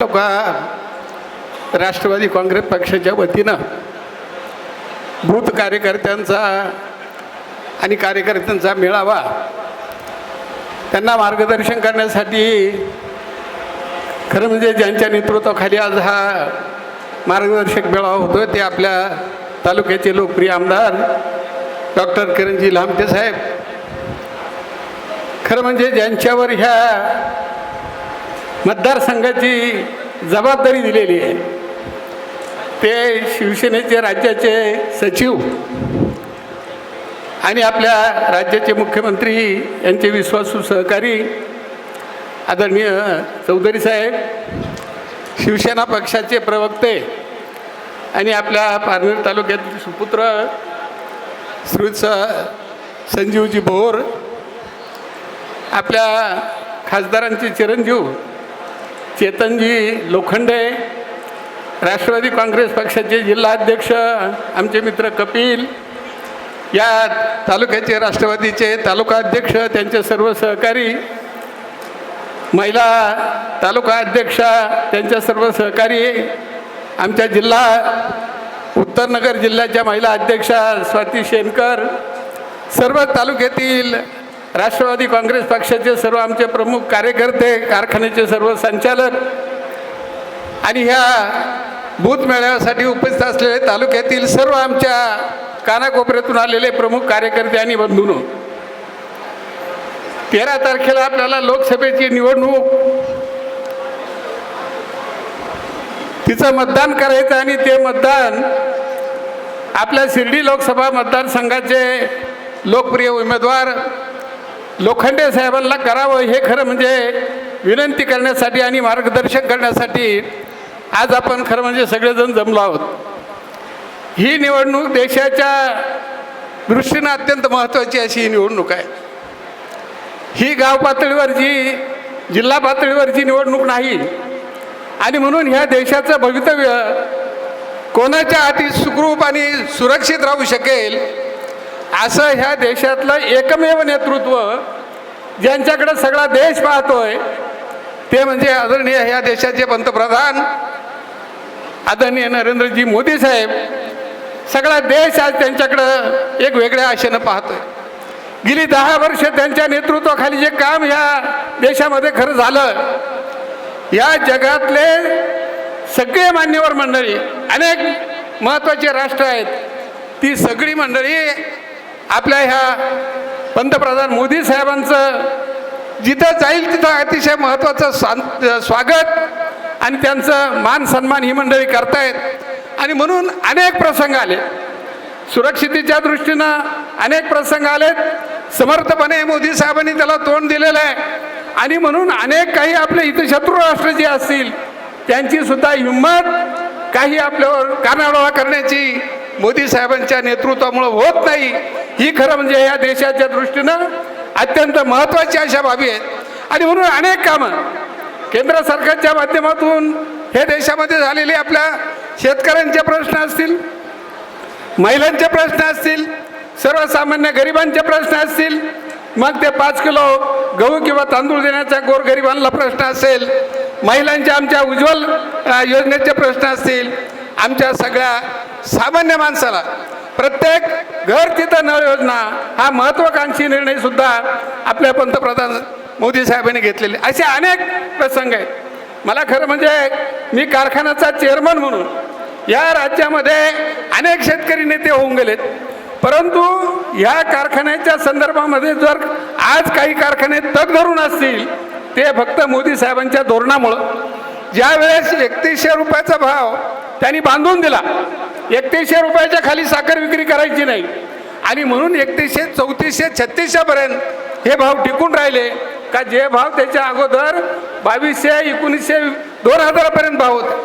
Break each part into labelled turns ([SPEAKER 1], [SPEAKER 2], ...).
[SPEAKER 1] का राष्ट्रवादी काँग्रेस पक्षाच्या वतीनं बूथ कार्यकर्त्यांचा आणि कार्यकर्त्यांचा मेळावा त्यांना मार्गदर्शन करण्यासाठी खरं म्हणजे ज्यांच्या नेतृत्वाखाली आज हा मार्गदर्शक मेळावा होतो ते आपल्या तालुक्याचे लोकप्रिय आमदार डॉक्टर किरणजी लांबते साहेब. खरं म्हणजे ज्यांच्यावर ह्या मतदारसंघाची जबाबदारी दिलेली आहे. ते शिवसेनेचे राज्याचे सचिव आणि आपल्या राज्याचे मुख्यमंत्री यांचे विश्वासू सहकारी आदरणीय चौधरी साहेब शिवसेना पक्षाचे प्रवक्ते आणि आपल्या पारनेर तालुक्यातील सुपुत्र श्री स- संजीवजी भोर आपल्या खासदारांचे चिरंजीव चेतनजी लोखंडे राष्ट्रवादी काँग्रेस पक्षाचे जिल्हाध्यक्ष आमचे मित्र कपिल या तालुक्याचे राष्ट्रवादीचे तालुका अध्यक्ष त्यांचे सर्व सहकारी महिला तालुका अध्यक्षा त्यांच्या सर्व सहकारी आमच्या जिल्हा उत्तरनगर जिल्ह्याच्या महिला अध्यक्षा स्वाती शेनकर सर्व तालुक्यातील राष्ट्रवादी काँग्रेस पक्षाचे सर्व आमचे प्रमुख कार्यकर्ते कारखान्याचे सर्व संचालक आणि ह्या बूथ मेळाव्यासाठी उपस्थित असलेले तालुक्यातील सर्व आमच्या कानाकोपऱ्यातून आलेले प्रमुख कार्यकर्ते आणि बंधून तेरा तारखेला आपल्याला लोकसभेची निवडणूक. तिचं मतदान करायचं आणि ते मतदान आपल्या शिर्डी लोकसभा मतदारसंघाचे लोकप्रिय उमेदवार लोखंडे साहेबांना करावं हे खरं म्हणजे विनंती करण्यासाठी आणि मार्गदर्शन करण्यासाठी आज आपण खरं म्हणजे सगळेजण जमलो आहोत. ही निवडणूक देशाच्या दृष्टीनं अत्यंत महत्त्वाची अशी ही निवडणूक आहे. ही गाव पातळीवरची जिल्हा पातळीवरची निवडणूक नाही आणि म्हणून ह्या देशाचं भवितव्य कोणाच्या अटी सुखरूप आणि सुरक्षित राहू शकेल असं ह्या देशातलं एकमेव नेतृत्व ज्यांच्याकडे सगळा देश पाहतोय ते म्हणजे आदरणीय ह्या देशाचे पंतप्रधान आदरणीय नरेंद्रजी मोदी साहेब. सगळा देश आज त्यांच्याकडं एक वेगळ्या आशेनं पाहतोय. गेली दहा वर्ष त्यांच्या नेतृत्वाखाली जे काम ह्या देशामध्ये खरं झालं या जगातले सगळे मान्यवर मंडळी अनेक महत्त्वाचे राष्ट्र आहेत. ती सगळी मंडळी आपल्या ह्या पंतप्रधान मोदी साहेबांचं जिथं जाईल तिथं अतिशय महत्त्वाचं सां स्वागत आणि त्यांचं मान सन्मान ही मंडळी करतायत. आणि म्हणून अनेक प्रसंग आले. सुरक्षितेच्या दृष्टीनं अनेक प्रसंग आलेत. समर्थपणे मोदी साहेबांनी त्याला तोंड दिलेलं आहे. आणि म्हणून अनेक काही आपले हितशत्रू राष्ट्र जे असतील त्यांची सुद्धा हिंमत काही आपल्यावर कानाडोळा करण्याची मोदी साहेबांच्या नेतृत्वामुळं होत नाही. ही खरं म्हणजे या देशाच्या दृष्टीनं अत्यंत महत्त्वाची अशा बाबी आहेत. आणि म्हणून अनेक कामं केंद्र सरकारच्या माध्यमातून हे देशामध्ये झालेले आपल्या शेतकऱ्यांचे प्रश्न असतील महिलांचे प्रश्न असतील सर्वसामान्य गरिबांचे प्रश्न असतील मग ते पाच किलो गहू किंवा तांदूळ देण्याचा गोरगरिबांना प्रश्न असेल महिलांच्या आमच्या उज्ज्वल योजनेचे प्रश्न असतील आमच्या सगळ्या सामान्य माणसाला. प्रत्येक घर तिथं नळ योजना हा महत्त्वाकांक्षी निर्णय सुद्धा आपल्या पंतप्रधान मोदी साहेबांनी घेतलेले. असे अनेक प्रसंग आहेत. मला खरं म्हणजे मी कारखान्याचा चेअरमन म्हणून या राज्यामध्ये अनेक शेतकरी नेते होऊन गेलेत. परंतु या कारखान्याच्या संदर्भामध्ये जर आज काही कारखाने तग धरून असतील ते फक्त मोदी साहेबांच्या धोरणामुळं. ज्यावेळेस एकतीसशे रुपयाचा भाव त्यांनी बांधून दिला एकतीसशे रुपयाच्या खाली साखर विक्री करायची नाही. आणि म्हणून एकतीसशे चौतीसशे छत्तीसशेपर्यंत हे भाव टिकून राहिले. का जे भाव त्याच्या अगोदर बावीसशे एकोणीसशे दोन हजारापर्यंत भाव होते.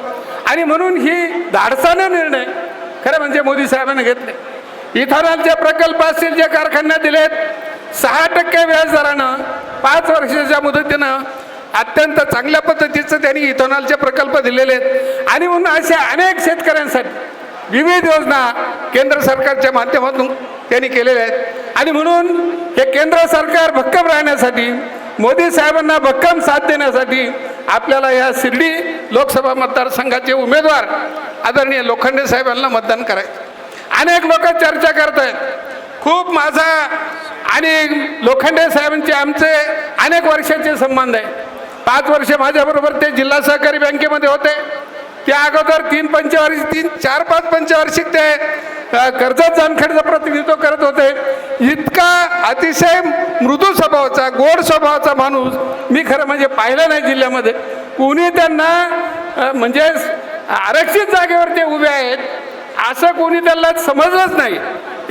[SPEAKER 1] आणि म्हणून ही धाडसानं निर्णय खरं म्हणजे मोदी साहेबांनी घेतले. इथॉनॉलचे प्रकल्प असतील जे कारखान्यात दिलेत सहा टक्के व्याजदरानं पाच वर्षाच्या मुदतीनं अत्यंत चांगल्या पद्धतीचं त्यांनी इथोनॉलचे प्रकल्प दिलेले आहेत. आणि म्हणून अशा अनेक शेतकऱ्यांसाठी विविध योजना केंद्र सरकारच्या माध्यमातून त्यांनी केलेल्या आहेत. आणि म्हणून हे केंद्र सरकार भक्कम राहण्यासाठी मोदी साहेबांना भक्कम साथ देण्यासाठी आपल्याला या शिर्डी लोकसभा मतदारसंघाचे उमेदवार आदरणीय लोखंडे साहेबांना मतदान करायचं अनेक लोक चर्चा करत आहेत. खूप माझा आणि लोखंडे साहेबांचे आमचे अनेक वर्षाचे संबंध आहे. पाच वर्ष माझ्याबरोबर ते जिल्हा सहकारी बँकेमध्ये होते. त्या अगोदर तीन पंचवार्षिक तीन चार पाच पंचवार्षिक ते कर्जत जामखेडचं प्रतिनिधित्व करत होते. इतका अतिशय मृदू स्वभावाचा गोड स्वभावाचा माणूस मी खरं म्हणजे पाहिलं नाही जिल्ह्यामध्ये. कुणी त्यांना म्हणजे आरक्षित जागेवर ते उभे आहेत असं कोणी त्यांना समजलंच नाही.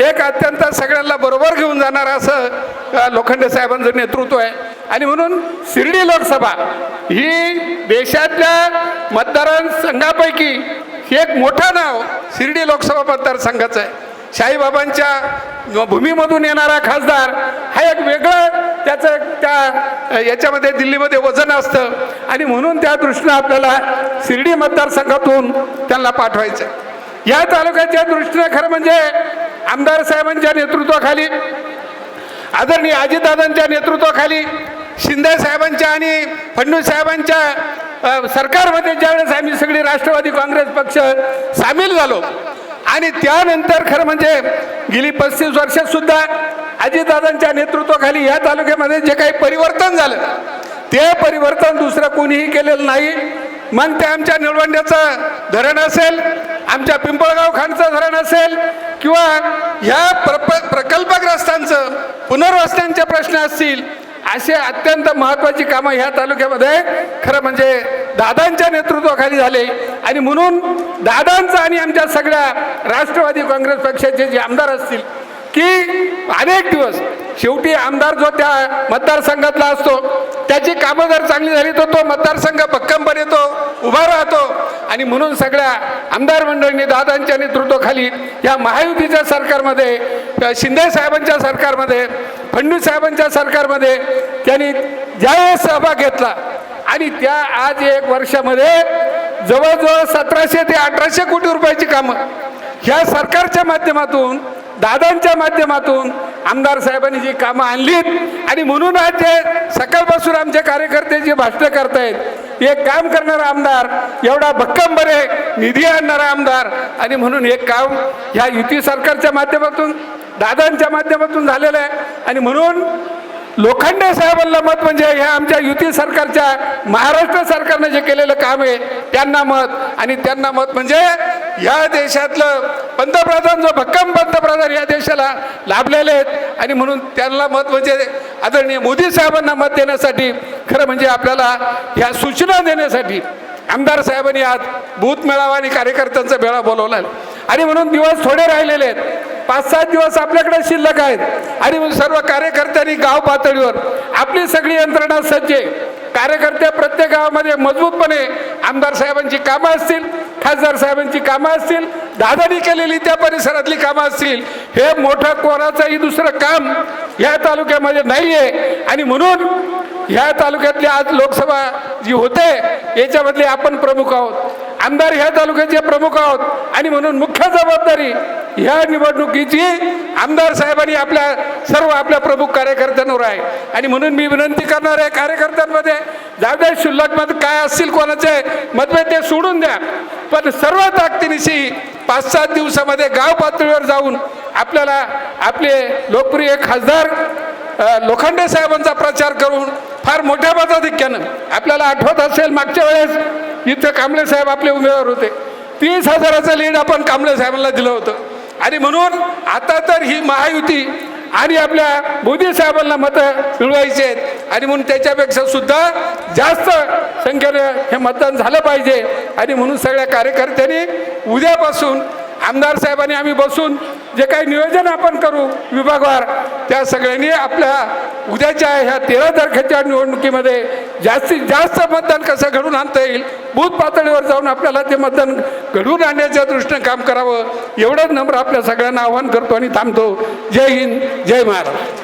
[SPEAKER 1] एक अत्यंत सगळ्यांना बरोबर घेऊन जाणार असं लोखंडे साहेबांचं नेतृत्व आहे. आणि म्हणून शिर्डी लोकसभा ही देशातल्या मतदारसंघापैकी एक मोठं नाव शिर्डी लोकसभा मतदारसंघाचं आहे. शाहीबाबांच्या भूमीमधून येणारा खासदार हा एक वेगळं त्याचं त्या याच्यामध्ये दिल्लीमध्ये वजन असतं. आणि म्हणून त्या दृष्टीनं आपल्याला शिर्डी मतदारसंघातून त्यांना पाठवायचं या तालुक्याच्या दृष्टीनं खरं म्हणजे आमदार साहेबांच्या नेतृत्वाखाली आदरणीय अजितदादांच्या नेतृत्वाखाली शिंदे साहेबांच्या आणि फडणवीस साहेबांच्या सरकारमध्ये ज्यावेळेस आम्ही सगळी राष्ट्रवादी काँग्रेस पक्ष सामील झालो आणि त्यानंतर खरं म्हणजे गेली पस्तीस वर्षातसुद्धा अजितदादांच्या नेतृत्वाखाली या तालुक्यामध्ये जे काही परिवर्तन झालं ते परिवर्तन दुसरं कोणीही केलेलं नाही. मग ते आमच्या निळवंड्याचं धरण असेल आमच्या पिंपळगाव खानचं धरण असेल किंवा ह्या प्रप प्रकल्पग्रस्तांचं पुनर्वसनांचे प्रश्न असतील असे अत्यंत महत्त्वाची कामं ह्या तालुक्यामध्ये. खरं म्हणजे दादांच्या नेतृत्वाखाली झाले. आणि म्हणून दादांचं आणि आमच्या सगळ्या राष्ट्रवादी काँग्रेस पक्षाचे जे आमदार असतील की अनेक दिवस शेवटी आमदार जो त्या मतदारसंघातला असतो त्याची कामं जर चांगली झाली तर तो मतदारसंघ भक्कमपणे तो उभा राहतो. आणि म्हणून सगळ्या आमदार मंडळींनी दादांच्या नेतृत्वाखाली या महायुतीच्या सरकारमध्ये शिंदे साहेबांच्या सरकारमध्ये फडणवीस साहेबांच्या सरकारमध्ये त्यांनी ज्यावेळेस सहभाग घेतला आणि त्या आज एक वर्षामध्ये जवळजवळ सतराशे ते अठराशे कोटी रुपयाची कामं ह्या सरकारच्या माध्यमातून दादांच्या माध्यमातून आमदार साहेबांनी जी कामं आणलीत आणि म्हणून आज जे सकाळपासून आमचे कार्यकर्ते जे भाषणं करतायत एक काम करणारा आमदार एवढा भक्कमपणे निधी आणणारा आमदार आणि म्हणून एक काम ह्या युती सरकारच्या माध्यमातून दादांच्या माध्यमातून झालेलं आहे. आणि म्हणून लोखंडे साहेबांना मत म्हणजे ह्या आमच्या युती सरकारच्या महाराष्ट्र सरकारनं जे केलेलं काम आहे त्यांना मत. आणि त्यांना मत म्हणजे या देशातलं पंतप्रधान जो भक्कम पंतप्रधान या देशाला लाभलेले आहेत. आणि म्हणून त्यांना मत म्हणजे आदरणीय मोदी साहेबांना मत देण्यासाठी खरं म्हणजे आपल्याला ह्या सूचना देण्यासाठी आमदार साहेबांनी आज बूथ मेळावा आणि कार्यकर्त्यांचा मेळा बोलवला. आहे. आणि म्हणून दिवस थोडे राहिलेले आहेत. पाच सात दिवस आपल्याकडे शिल्लक आहेत. आणि सर्व कार्यकर्त्यांनी गाव पातळीवर आपली सगळी यंत्रणा सज्ज आहे. कार्यकर्ते प्रत्येक गावामध्ये मजबूतपणे आमदार साहेबांची कामं असतील खासदार साहेबांची कामं असतील दादानी केलेली त्या परिसरातली कामं असतील हे मोठं कोणाचंही दुसरं काम या तालुक्यामध्ये नाही आहे आणि म्हणून ह्या तालुक्यातली आज लोकसभा जी होते याच्यामधले आपण प्रमुख आहोत. आमदार ह्या तालुक्याचे प्रमुख आहोत. आणि म्हणून मुख्य जबाबदारी ह्या निवडणुकीची आमदार साहेबांनी आपल्या सर्व आपल्या प्रमुख कार्यकर्त्यांवर आहे. आणि म्हणून मी विनंती करणार आहे कार्यकर्त्यांमध्ये जाऊ द्या शुल्लक मत काय असतील कोणाचे मतभेद ते सोडून द्या. पण सर्व ताकदीनिशी पाच सात दिवसामध्ये गाव पातळीवर जाऊन आपल्याला आपले लोकप्रिय खासदार लोखंडे साहेबांचा प्रचार करून फार मोठ्या मताधिक्यानं आपल्याला आठवत असेल मागच्या वेळेस इथं कांबळे साहेब आपले उमेदवार होते. तीस हजाराचं लीड आपण कांबळे साहेबांना दिलं होतं. आणि म्हणून आता तर ही महायुती आणि आपल्या मोदी साहेबांना मतं मिळवायची आहेत. आणि म्हणून त्याच्यापेक्षा सुद्धा जास्त संख्येनं हे मतदान झालं पाहिजे. आणि म्हणून सगळ्या कार्यकर्त्यांनी उद्यापासून आमदार साहेबांनी आम्ही बसून जे काही नियोजन आपण करू विभागवार त्या सगळ्यांनी आपल्या उद्याच्या ह्या तेरा तारखेच्या निवडणुकीमध्ये जास्तीत जास्त मतदान कसं घडून आणता येईल बूथ पातळीवर जाऊन आपल्याला ते मतदान घडवून आणण्याच्या दृष्टीनं काम करावं. एवढंच नम्र आपल्या सगळ्यांना आव्हान करतो आणि थांबतो. जय हिंद जय महाराष्ट्र.